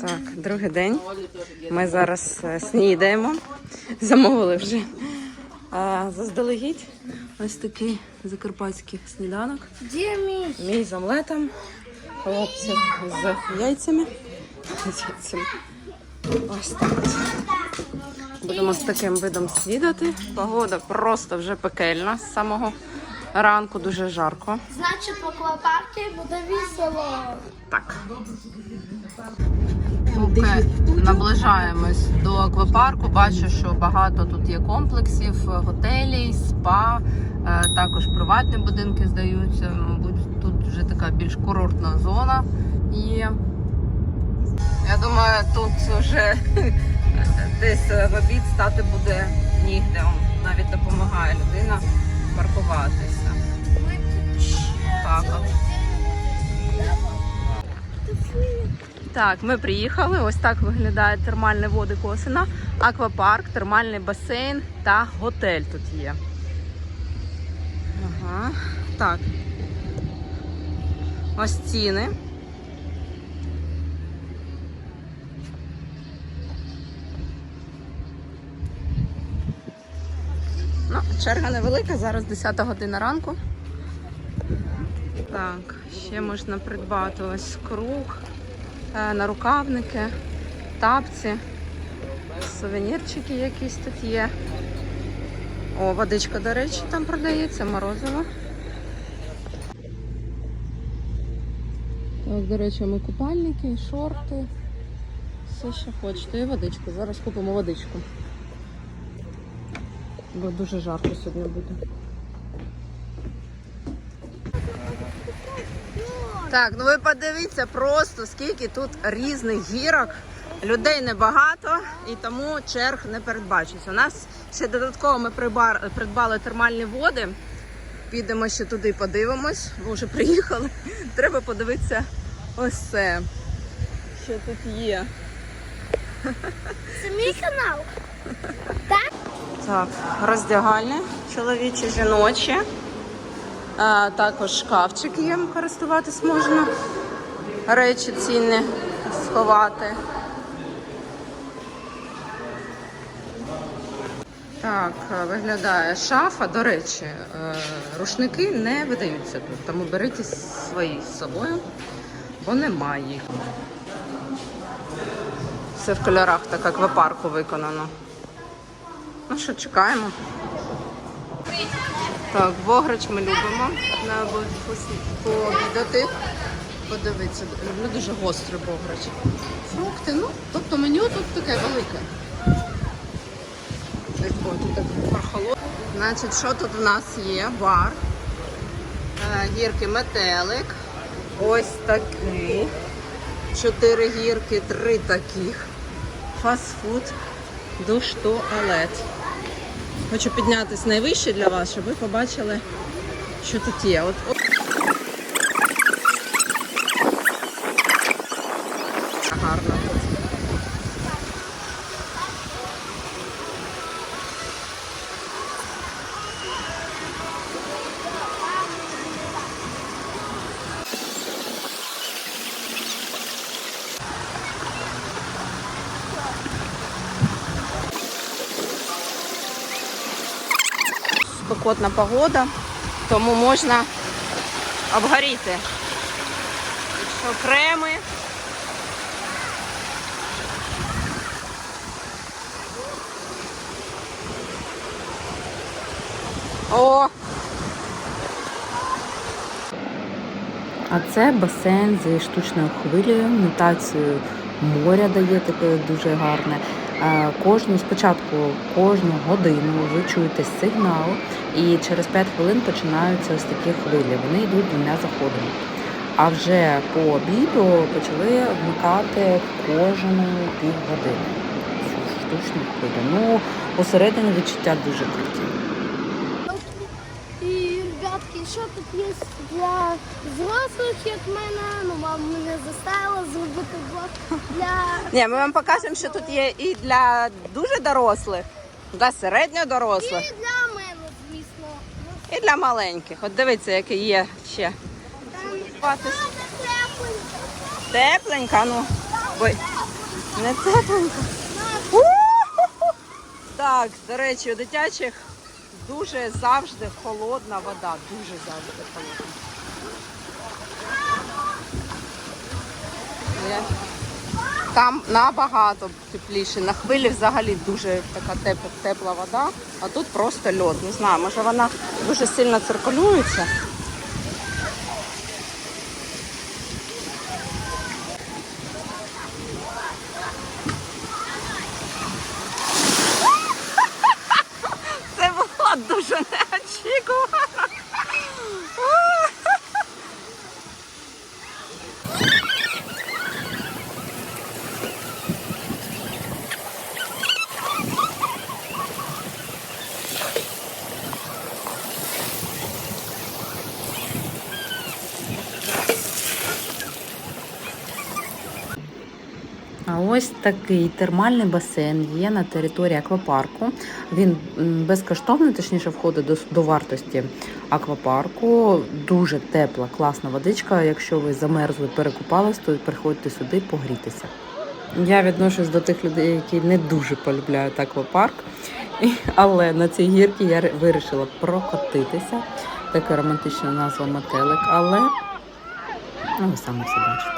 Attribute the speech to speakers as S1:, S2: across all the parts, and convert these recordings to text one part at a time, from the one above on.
S1: Так, другий день. Ми зараз е, снідаємо. Замовили вже е, заздалегідь. Ось такий закарпатський сніданок.
S2: Мій?
S1: З омлетом, хлопці з яйцями. Ось так. Будемо з таким видом снідати. Погода просто вже пекельна з самого ранку, дуже жарко.
S2: Значить, в аквапарку буде весело.
S1: Так. Поки наближаємось до аквапарку, бачу, що багато тут є комплексів, готелів, спа, е, також приватні будинки здаються. Мабуть, тут вже така більш курортна зона є. Я думаю, тут вже десь в обід стати буде нігде. Навіть допомагає людина паркуватися. Так Так, ми приїхали. Ось так виглядає термальні води Косина, аквапарк, термальний басейн та готель тут є. Ага. Так. Ось ціни. Ну, черга невелика, зараз 10 година ранку. Так, ще можна придбати ось круг, нарукавники, тапці, сувенірчики якісь тут є. О, водичка, до речі, там продається, морозиво. Так, до речі, ми купальники, шорти. Все, що хочете. І водичку. Зараз купимо водичку. Бо дуже жарко сьогодні буде. Так, ну ви подивіться просто, скільки тут різних гірок. Людей небагато і тому черг не передбачиться. У нас ще додатково ми придбали термальні води. Підемо ще туди подивимось. Ми вже приїхали. Треба подивитися ось це. Що тут є.
S2: Це мій канал.
S1: Так, роздягальні чоловічі, жіночі. Також шкафчик є, користуватись можна. Речі цінні сховати. Так, виглядає шафа. До речі, е, рушники не видаються тут, тому беріть свої з собою, бо немає їх. Все в кольорах, так як в аквапарку виконано. Ну що, чекаємо. Так, вограч ми любимо обід пообідати. Подивіться, люблю дуже гострий вограч. Фрукти, ну, тобто меню тут таке велике. Тут так прохолодно. Значить, що тут у нас є? Бар. Е, Гірки метелик. Ось такий. Чотири гірки, три таких. Фастфуд, душ, туалет. Хочу піднятися найвище для вас, щоб ви побачили, що тут є. От, спекотна погода, тому можна обгоріти. Якщо креми. О! А це басейн зі штучною хвилею, імітацією моря дає таке дуже гарне. Е, Кожну спочатку кожну годину ви чуєте сигнал, і через 5 хвилин починаються ось такі хвилі. Вони йдуть двома заходами. А вже по обіду почали вмикати кожну півгодини цю штучну хвилю. Ну, усередині відчуття дуже круті.
S2: І, ребятки, що тут є для взрослих, як мене, ну мама мене заставила зробити блок для
S1: Ні, ми вам покажемо, що тут є і для дуже дорослих, для середньодорослих,
S2: і для.
S1: І для маленьких. От дивіться, яке є ще.
S2: Мама.
S1: Тепленька, ну. Ой, Не тепленько. У-ху-ху. Так, до речі, у дитячих дуже завжди холодна вода. Дуже завжди холодна. Там набагато тепліше. На хвилі взагалі дуже така тепла, тепла вода, а тут просто льод. Не знаю, може вона дуже сильно циркулюється. Це було дуже неочікувано. А ось такий термальний басейн є на території аквапарку. Він безкоштовний, точніше, входить до, до вартості аквапарку. Дуже тепла, класна водичка. Якщо ви замерзли, перекупались, то приходьте сюди погрітися. Я відношусь до тих людей, які не дуже полюбляють аквапарк. Але на цій гірці я вирішила прокотитися. Така романтична назва метелик, але ну, ви самі все бачите.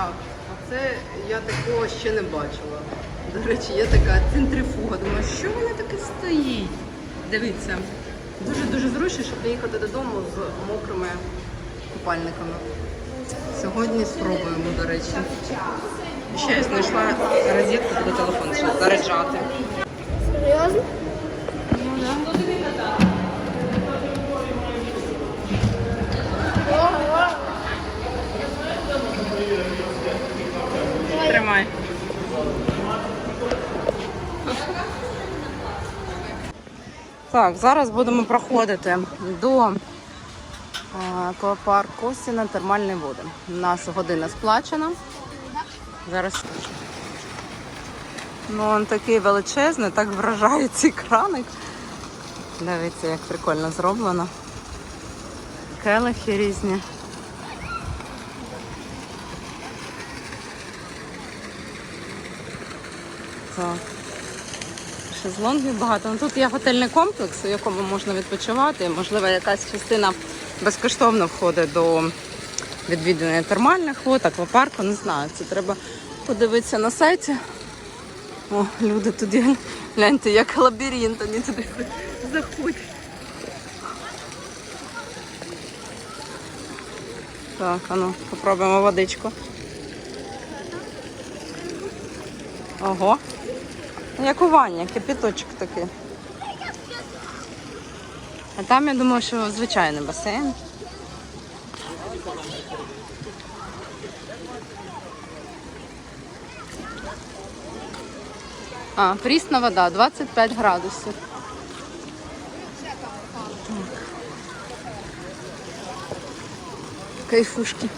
S1: Так, оце я такого ще не бачила. До речі, є така центрифуга. Думаю, що вона таке стоїть? Дивіться, дуже-дуже зручно, щоб приїхати додому з мокрими купальниками. Сьогодні спробуємо, до речі. Ще я знайшла розетку телефону, щоб заряджати.
S2: Серйозно? Ого.
S1: Тримай. Так, зараз будемо проходити до е, аквапарк Костіна термальні води. У нас година сплачена. Зараз. Ну, він такий величезний, так вражає цей краник. Дивіться, як прикольно зроблено. Келихи різні. Так. Шезлонгів багато. Ну, тут є готельний комплекс, у якому можна відпочивати. Можливо, якась частина безкоштовно входить до відвідування термальних вод, аквапарку. Не знаю. Це треба подивитися на сайті. О, люди туди гляньте, як лабіринт, вони туди заходять. Так, а ну, попробуємо водичку. Ого. Як у ванні, кипіточок такий. А там я думаю, що звичайний басейн. А, прісна вода, 25 градусів. Кайфушки.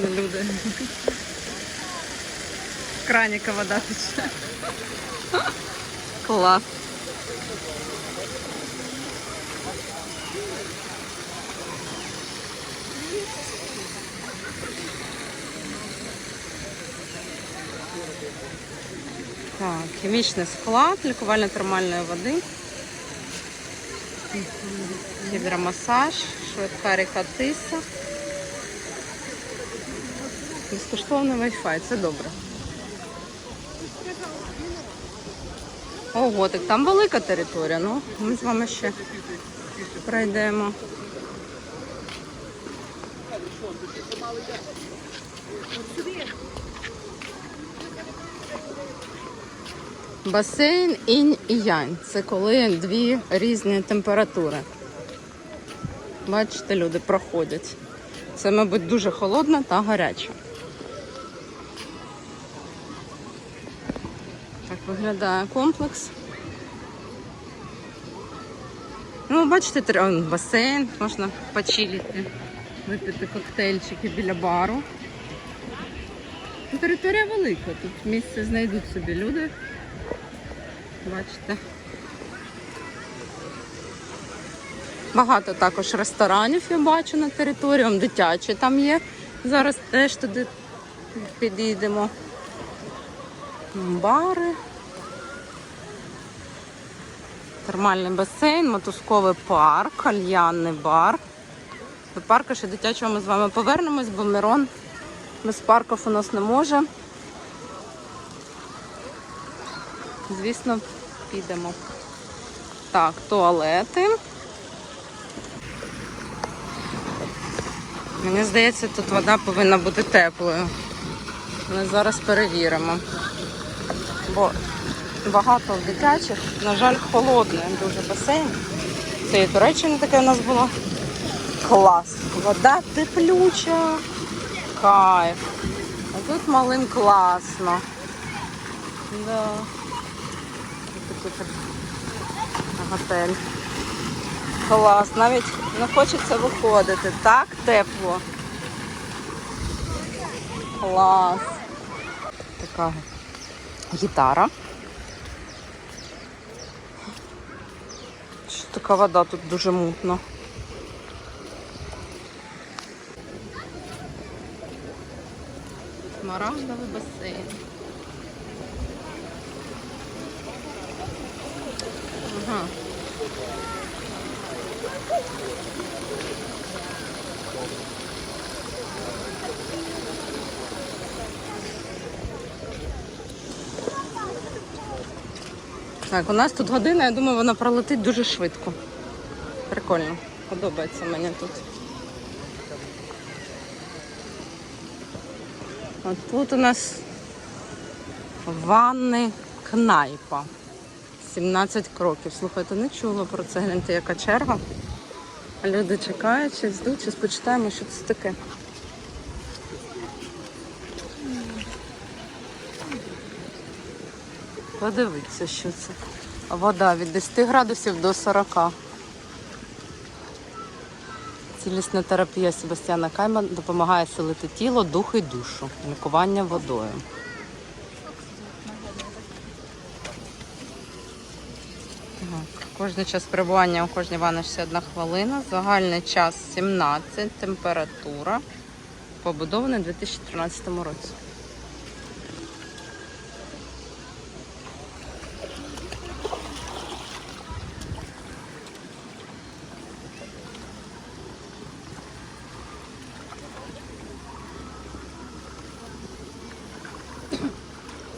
S1: Люди. З краніка вода тече. Клас. Так, хімічний склад лікувально-термальної води. Гідромасаж, швидка рікатиса. Безкоштовний Wi-Fi, це добре. Ого, так там велика територія. Ну, ми з вами ще пройдемо. Басейн інь і янь. Це коли дві різні температури. Бачите, люди проходять. Це, мабуть, дуже холодна та гаряча. Виглядає комплекс. Ну, бачите, басейн, можна почилити, випити коктейльчики біля бару. Територія велика, тут місце знайдуть собі люди. Бачите. Багато також ресторанів я бачу на території, дитячі там є. Зараз теж туди підійдемо. Бари. Термальний басейн, мотузковий парк, кальянний бар. До парку ще дитячого ми з вами повернемось, бо Мирон без парків у нас не може. Звісно, підемо. Так, туалети. Мені здається, тут вода повинна бути теплою. Ми зараз перевіримо. Бо багато дитячих, на жаль, холодний дуже басейн. Це і Туреччина таке у нас було. Клас. Вода теплюча. Кайф. А тут малим класно. Да. Такий готель. Клас. Навіть не хочеться виходити. Так тепло. Клас. Така гітара. Така вода тут дуже мутна. Смарагдовий басейн. Ага. Так, у нас тут година, я думаю, вона пролетить дуже швидко. Прикольно. Подобається мені тут. От тут у нас ванни кнайпа. 17 кроків. Слухайте, не чула про це. Гляньте, яка черга. Люди чекають, щось ждуть, щось почитаємо, що це таке. Подивіться, що це. Вода від 10 градусів до 40. Цілісна терапія Себастьяна Кайма допомагає силити тіло, дух і душу. Лікування водою. Кожний час перебування у кожній ванночці 1 хвилина. Загальний час 17, температура. Побудований у 2013 році.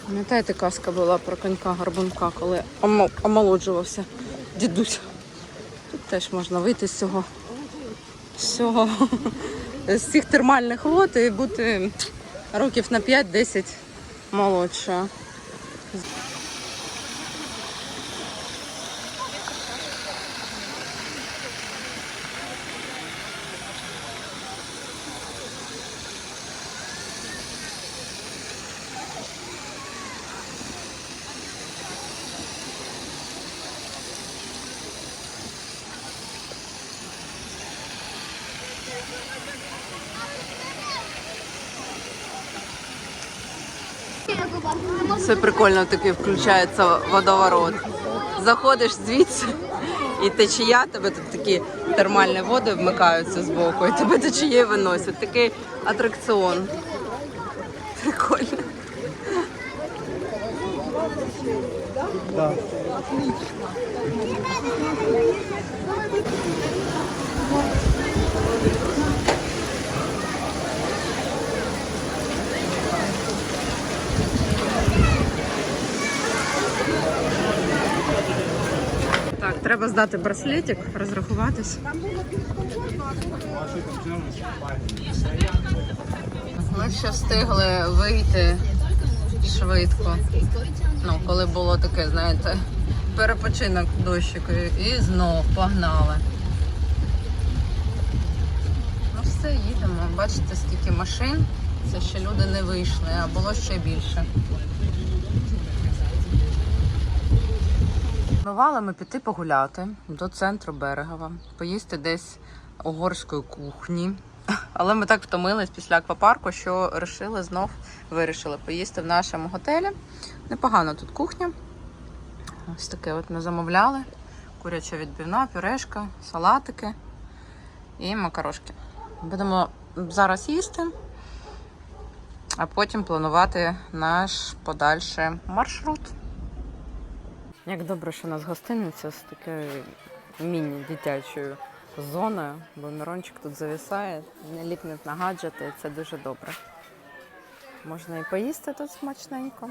S1: Пам'ятаєте, казка була про конька гарбунка, коли омолоджувався дідусь. Тут теж можна вийти з цього, з цього з цих термальних вод і бути років на 5-10 молодшою. Це прикольно такий включається водоворот. Заходиш звідси і течія, тебе тут такі термальні води вмикаються з боку, і тебе течією виносять. Такий атракціон. Прикольно. Так, треба здати браслетик, розрахуватись. Ми ще встигли вийти швидко. Ну, коли було таке, знаєте, перепочинок дощику і знов погнали. Ну все, їдемо. Бачите, скільки машин. Це ще люди не вийшли, а було ще більше. Планували ми піти погуляти до центру Берегова, поїсти десь угорської кухні. Але ми так втомились після аквапарку, що вирішили знов вирішили поїсти в нашому готелі. Непогано тут кухня. Ось таке от ми замовляли. Куряча відбивна, пюрешка, салатики і макарошки. Будемо зараз їсти, а потім планувати наш подальший маршрут. Як добре, що у нас гостиниця з такою міні-дитячою зоною, бо Мирончик тут зависає, не ліпне на гаджети, і це дуже добре. Можна і поїсти тут смачненько.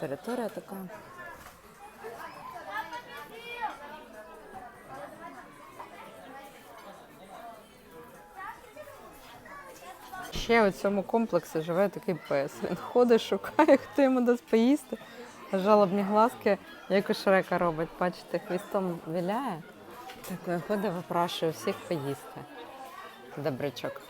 S1: Територія така. Ще у цьому комплексі живе такий пес. Він ходить, шукає, хто йому дасть поїсти. Жалобні глазки, як у Шрека робить. Бачите, хвістом віляє. Так виходить, випрашує всіх поїсти. Добрячок.